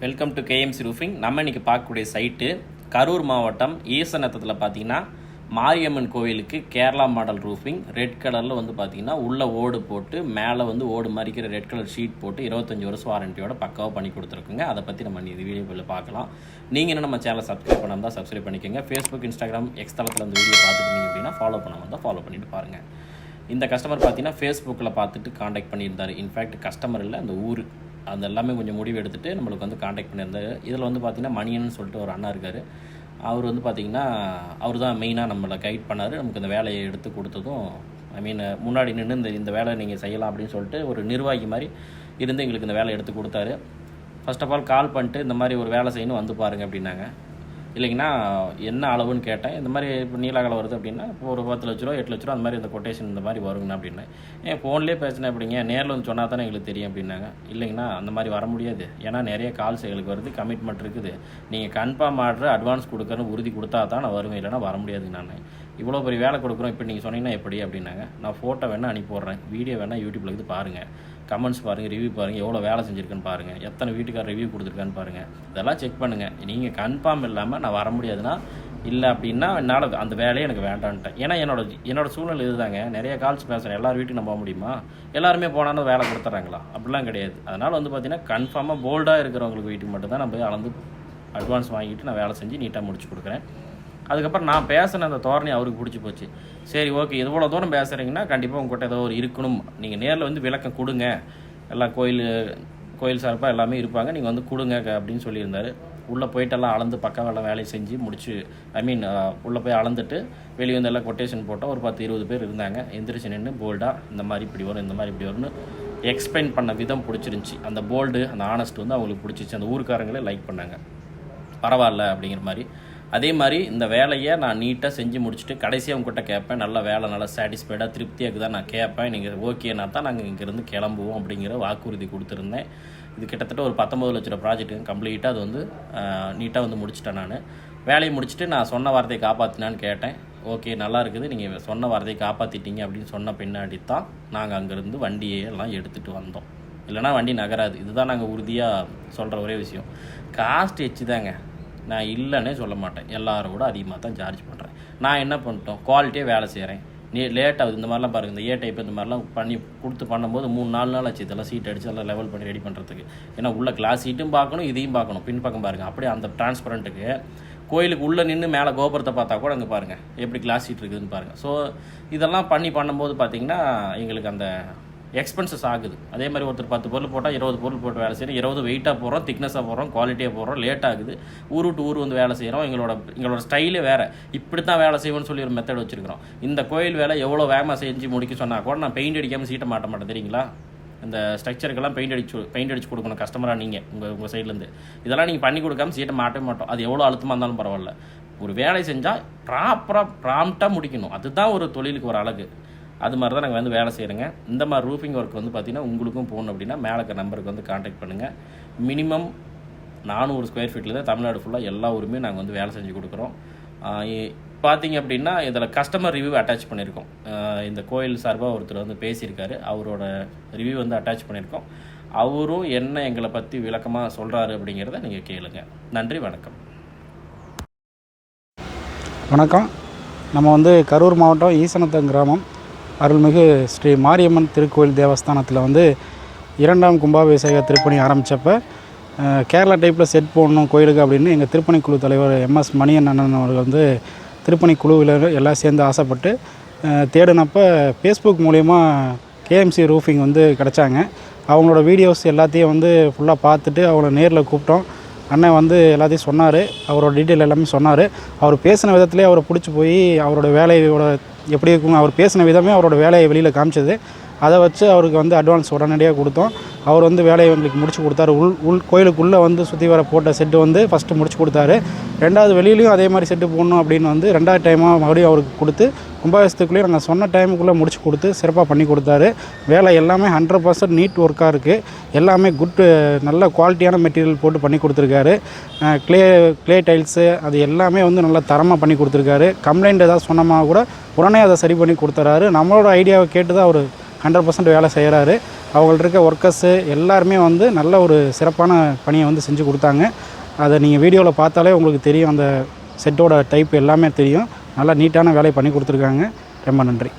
Welcome to KMC roofing நம்ம இன்னைக்கு பார்க்கக்கூடிய சைட்டு கரூர் மாவட்டம் ஈசநத்தத்தில் பார்த்தீங்கன்னா மாரியம்மன் கோவிலுக்கு கேரளா மாடல் ரூஃபிங் ரெட் கலரில் வந்து பார்த்தீங்கன்னா உள்ள ஓடு போட்டு மேலே வந்து ஓடு மறிக்கிற ரெட் கலர் ஷீட் போட்டு இருபத்தஞ்சி வருஷம் வாரண்டியோட பக்காவாக பண்ணி கொடுத்துருக்குங்க. அதை பற்றி நம்ம இது வீடியோவில் பார்க்கலாம். நீங்கள் என்ன நம்ம சேனலை சப்ஸ்கிரைப் பண்ணாமல் தான் சப்ஸ்கிரைப் பண்ணிக்கோங்க. ஃபேஸ்புக் இன்ஸ்டாகிராம் எக்ஸ் தளத்தில் இந்த வீடியோ பார்த்துருந்தீங்க அப்படின்னா ஃபாலோ பண்ணாமல் தான் ஃபாலோ பண்ணிட்டு பாருங்கள் இந்த கஸ்டமர் பார்த்தீங்கன்னா ஃபேஸ்புக்கில் பார்த்துட்டு காண்டாக்ட் பண்ணியிருந்தார். இன்ஃபேக்ட் கஸ்டமர் இல்லை அந்த ஊர். அந்த எல்லாமே கொஞ்சம் முடிவு எடுத்துகிட்டு நம்மளுக்கு வந்து காண்டாக்ட் பண்ணியிருந்தார். இதில் வந்து பார்த்தீங்கன்னா மணியன் சொல்லிட்டு ஒரு அண்ணா இருக்கார். அவர் வந்து பார்த்தீங்கன்னா அவர் தான் மெயினாக நம்மளை கைட் பண்ணார். நமக்கு இந்த வேலையை எடுத்து கொடுத்ததும் ஐ மீன் முன்னாடி நின்று இந்த இந்த வேலை நீங்கள் செய்யலாம் அப்படின்னு சொல்லிட்டு ஒரு நிர்வாகி மாதிரி இருந்து எங்களுக்கு இந்த வேலையை எடுத்து கொடுத்தாரு. ஃபர்ஸ்ட் ஆஃப் ஆல் கால் பண்ணிட்டு இந்த மாதிரி ஒரு வேலை செய்யணும் வந்து பாருங்க அப்படின்னாங்க. இல்லைங்கன்னா என்ன அளவுன்னு கேட்டேன். இந்த மாதிரி இப்போ நீலாகலை வருது அப்படின்னா இப்போ ஒரு பத்து லட்ச ரூபா எட்டு லட்ச ரூபா அந்த மாதிரி இந்த கொட்டேஷன் இந்த மாதிரி வருங்கண்ணா அப்படின்னேன் ஏன் ஃபோன்லேயே பேசினேன் அப்படிங்க நேரில் வந்து சொன்னால் தானே எங்களுக்கு தெரியும் அப்படின்னாங்க. இல்லைங்கண்ணா அந்த மாதிரி வர முடியாது. ஏன்னா நிறைய கால்ஸ் எங்களுக்கு வருது கமிட்மெண்ட் இருக்குது. நீங்கள் கன்ஃபார்ம் ஆர்டர் அட்வான்ஸ் கொடுக்குறன்னு உறுதி கொடுத்தா தான் நான் வருவேன். இல்லைன்னா வர முடியாதுங்க நான். இவ்வளோ பெரிய வேலை கொடுக்குறோம் இப்போ நீங்கள் சொன்னீங்கன்னா எப்படி அப்படின்னாங்க. நான் ஃபோட்டோ வேணால் அனுப்பி விட்றேன் வீடியோ வேணால் யூடியூப்பில் இருந்து பாருங்கள் கமெண்ட்ஸ் பாருங்கள் ரிவ்யூ பாருங்கள் எவ்வளோ வேலை செஞ்சுருக்குன்னு பாருங்கள் எத்தனை வீட்டுக்கார ரிவ்யூ கொடுத்துருக்கான்னு பாருங்கள் இதெல்லாம் செக் பண்ணுங்கள் நீங்கள் கன்ஃபார்ம் இல்லாமல் நான் வர முடியாதுன்னா இல்லை அப்படின்னா என்னால் அந்த வேலையே எனக்கு வேண்டான்ட்டேன். ஏன்னா என்னோட என்னோடய சூழ்நிலை இதுதாங்க. நிறைய கால்ஸ் பேசுகிறேன் எல்லார் வீட்டுக்கு நம்ம போக முடியுமா? எல்லாருமே போனாலும் வேலை கொடுத்துட்றாங்களா அப்படிலாம் கிடையாது. அதனால் வந்து பார்த்தீங்கன்னா கன்ஃபார்மாக போல்டாக இருக்கிறவங்களுக்கு வீட்டுக்கு மட்டும்தான் நான் போய் அளந்து அட்வான்ஸ் வாங்கிட்டு நான் வேலை செஞ்சு நீட்டாக முடிச்சு கொடுக்குறேன். அதுக்கப்புறம் நான் பேசின அந்த தோரணை அவருக்கு பிடிச்சி போச்சு. சரி ஓகே இவ்வளோ தூரம் பேசுகிறீங்கன்னா கண்டிப்பாக உங்கள்கிட்ட ஏதோ ஒரு இருக்கணும். நீங்கள் நேரில் வந்து விளக்கம் கொடுங்க. எல்லா கோயில் கோயில் சார்பாக எல்லாமே இருப்பாங்க. நீங்கள் வந்து கொடுங்க அப்படின்னு சொல்லியிருந்தார். உள்ளே போயிட்டெல்லாம் அளந்து பக்கம் எல்லாம் வேலையை செஞ்சு முடிச்சு ஐ மீன் உள்ளே போய் அளந்துட்டு வெளியே வந்து எல்லாம் கொட்டேஷன் போட்டோம். ஒரு பத்து இருபது பேர் இருந்தாங்க. எந்திரிச்சு நின்று போல்டாக இந்த மாதிரி இப்படி வரும் இந்த மாதிரி இப்படி வரும்னு எக்ஸ்பிளைன் பண்ண விதம் பிடிச்சிருந்துச்சி. அந்த போல்டு அந்த ஆனஸ்ட் வந்து அவங்களுக்கு பிடிச்சிச்சு அந்த ஊருக்காரங்களே லைக் பண்ணாங்க. பரவாயில்ல அப்படிங்கிற மாதிரி. அதே மாதிரி இந்த வேலையை நான் நீட்டாக செஞ்சு முடிச்சுட்டு கடைசியாக உங்ககிட்ட கேட்பேன். நல்ல வேலை நல்லா சாட்டிஸ்ஃபைடாக திருப்தியாக தான் நான் கேட்பேன். நீங்கள் ஓகேனா தான் நாங்கள் இங்கேருந்து கிளம்புவோம் அப்படிங்கிற வாக்குறுதி கொடுத்துருந்தேன். இது கிட்டத்தட்ட ஒரு பத்தொம்பது லட்ச ரூபா ப்ராஜெக்ட் கம்ப்ளீட்டாக அது வந்து நீட்டாக வந்து முடிச்சிட்டேன் நான். வேலையை முடிச்சுட்டு நான் சொன்ன வார்த்தையை காப்பாற்றினான்னு கேட்டேன். ஓகே நல்லா இருக்குது. நீங்கள் சொன்ன வார்த்தையை காப்பாற்றிட்டீங்க அப்படின்னு சொன்ன பின்னாடி தான் நாங்கள் அங்கேருந்து வண்டியை எல்லாம் எடுத்துகிட்டு வந்தோம். இல்லைனா வண்டி நகராது. இதுதான் நாங்கள் உறுதியாக சொல்கிற ஒரே விஷயம். காஸ்ட் எச்சு தாங்க நான் இல்லைன்னே சொல்ல மாட்டேன். எல்லாரோட அதிகமாக தான் சார்ஜ் பண்ணுறேன் நான் என்ன பண்ணிட்டோம்? குவாலிட்டியாக வேலை செய்கிறேன் நீ லேட் ஆகுது. இந்த மாதிரிலாம் பாருங்கள் இந்த ஏ டைப் இந்த மாதிரிலாம் பண்ணி கொடுத்து பண்ணும்போது மூணு நாலு நாள் ஆச்சு. இதெல்லாம் சீட் அடித்து எல்லாம் லெவல் பண்ணி ரெடி பண்ணுறதுக்கு ஏன்னா உள்ள கிளாஸ் சீட்டும் பார்க்கணும் இதையும் பார்க்கணும். பின்பக்கம் பாருங்கள் அப்படியே அந்த டிரான்ஸ்பரண்ட்டுக்கு கோயிலுக்கு உள்ளே நின்று மேலே கோபுரத்தை பார்த்தா கூட அங்கே பாருங்கள் எப்படி கிளாஸ் சீட் இருக்குதுன்னு பாருங்கள் ஸோ இதெல்லாம் பண்ணி பண்ணும்போது பார்த்தீங்கன்னா எங்களுக்கு அந்த எக்ஸ்பென்சஸ் ஆகுது. அதே மாதிரி ஒருத்தர் பத்து பொருள் போட்டால் இருபது பொருள் போட்டு வேலை செய்யணும் இருபது வெயிட்டாக போகிறோம் திக்னஸாக போகிறோம் குவாலிட்டியாக போகிறோம் லேட் ஆகுது. ஊர் விட்டு ஊர் வந்து வேலை செய்கிறோம் எங்களோட எங்களோட ஸ்டைலே வேறு. இப்படி தான் வேலை செய்வோம்னு சொல்லி ஒரு மெத்தட் வச்சுருக்கிறோம். இந்த கோயில் வேலை எவ்வளோ வேகமாக செஞ்சு முடிக்க சொன்னால் கூட நான் பெயிண்ட் அடிக்காமல் சீட்டை மாட்ட மாட்டேன் தெரியுங்களா? இந்த ஸ்ட்ரக்சருக்கெல்லாம் பெயிண்ட் அடிச்சு பெயிண்ட் அடிச்சு கொடுக்கணும். கஸ்டமராக நீங்கள் உங்கள் உங்கள் சைட்லேருந்து இதெல்லாம் நீங்கள் பண்ணி கொடுக்காம சீட்டை மாட்டவே மாட்டோம். அது எவ்வளோ அழுத்தமாக இருந்தாலும் பரவாயில்ல. ஒரு வேலை செஞ்சால் ப்ராப்பராக ப்ராம்ப்டாக முடிக்கணும். அதுதான் ஒரு தொழிலுக்கு ஒரு அழகு. அது மாதிரி தான் நாங்கள் வந்து வேலை செய்கிறோங்க இந்த மாதிரி ரூஃபிங் ஒர்க் வந்து பார்த்திங்கன்னா உங்களுக்கும் போகணும் அப்படின்னா மேலே இருக்க நம்பருக்கு வந்து காண்டாக்ட் பண்ணுங்கள் மினிமம் நானூறு ஸ்கொயர் ஃபீட்டில் தான் தமிழ்நாடு ஃபுல்லாக எல்லா ஊருமே நாங்கள் வந்து வேலை செஞ்சு கொடுக்குறோம். பார்த்தீங்க அப்படின்னா இதில் கஸ்டமர் ரிவ்யூ அட்டாச் பண்ணியிருக்கோம். இந்த கோயில் சார்பாக ஒருத்தர் வந்து பேசியிருக்காரு. அவரோட ரிவ்யூ வந்து அட்டாச் பண்ணியிருக்கோம். அவரும் என்ன எங்களை பற்றி விளக்கமாக சொல்கிறாரு அப்படிங்கிறத நீங்கள் கேளுங்க. நன்றி வணக்கம். வணக்கம். நம்ம வந்து கரூர் மாவட்டம் ஈசனத்தம் கிராமம். அருள்மிகு ஸ்ரீ மாரியம்மன் திருக்கோயில் தேவஸ்தானத்தில் வந்து இரண்டாம் கும்பாபிஷேக திருப்பணி ஆரம்பித்தப்போ கேரளா டைப்பில் செட் போடணும் கோயிலுக்கு அப்படின்னு எங்கள் திருப்பணி குழு தலைவர் எம்எஸ் மணியன் அண்ணன் அவர்கள் வந்து திருப்பணி குழுவில் எல்லாம் சேர்ந்து ஆசைப்பட்டு தேடினப்போ ஃபேஸ்புக் மூலயமா கேஎம்சி ரூஃபிங் வந்து கிடச்சாங்க. அவங்களோட வீடியோஸ் எல்லாத்தையும் வந்து ஃபுல்லாக பார்த்துட்டு அவங்கள நேரில் கூப்பிட்டோம். அண்ணன் வந்து எல்லாத்தையும் சொன்னார். அவரோட டீட்டெயில் எல்லாமே சொன்னார். அவர் பேசின விதத்துலேயே அவரை பிடிச்சி போய் அவரோட வேலையோட எப்படி இருக்கும் அவர் பேசின விதமே அவரோட வேலையை வெளியில் காமிச்சது. அதை வச்சு அவருக்கு வந்து அட்வான்ஸ் உடனடியாக கொடுத்தோம். அவர் வந்து வேலையை எங்களுக்கு முடிச்சு கொடுத்தாரு. உள் உள் கோயிலுக்குள்ளே வந்து சுற்றி வர போட்ட செட்டு வந்து ஃபஸ்ட்டு முடிச்சு கொடுத்தாரு. ரெண்டாவது வெளியிலையும் அதே மாதிரி செட்டு போடணும் அப்படின்னு வந்து ரெண்டாவது டைமாக மறுபடியும் அவருக்கு கொடுத்து கும்பாபிஷத்துக்குள்ளேயே நாங்கள் சொன்ன டைமுக்குள்ளே முடிச்சு கொடுத்து சிறப்பாக பண்ணி கொடுத்தாரு. வேலை எல்லாமே ஹண்ட்ரட் பர்சன்ட் நீட் ஒர்க்காக இருக்குது எல்லாமே குட் நல்ல குவாலிட்டியான மெட்டீரியல் போட்டு பண்ணி கொடுத்துருக்காரு. க்ளே க்ளே டைல்ஸு அது எல்லாமே வந்து நல்லா தரமாக பண்ணி கொடுத்துருக்காரு. கம்ப்ளைண்ட் ஏதாவது சொன்னோமா கூட உடனே அதை சரி பண்ணி கொடுத்துறாரு. நம்மளோட ஐடியாவை கேட்டு தான் அவர் ஹண்ட்ரட் பர்சன்ட் வேலை செய்கிறாரு அவங்கள்ட்ட இருக்க ஒர்க்கர்ஸு எல்லாருமே வந்து நல்ல ஒரு சிறப்பான பணியை வந்து செஞ்சு கொடுத்தாங்க. அதை நீங்கள் வீடியோவில் பார்த்தாலே உங்களுக்கு தெரியும். அந்த செட்டோட டைப் எல்லாமே தெரியும். நல்லா நீட்டான வேலையை பண்ணி கொடுத்துருக்காங்க. ரொம்ப நன்றி.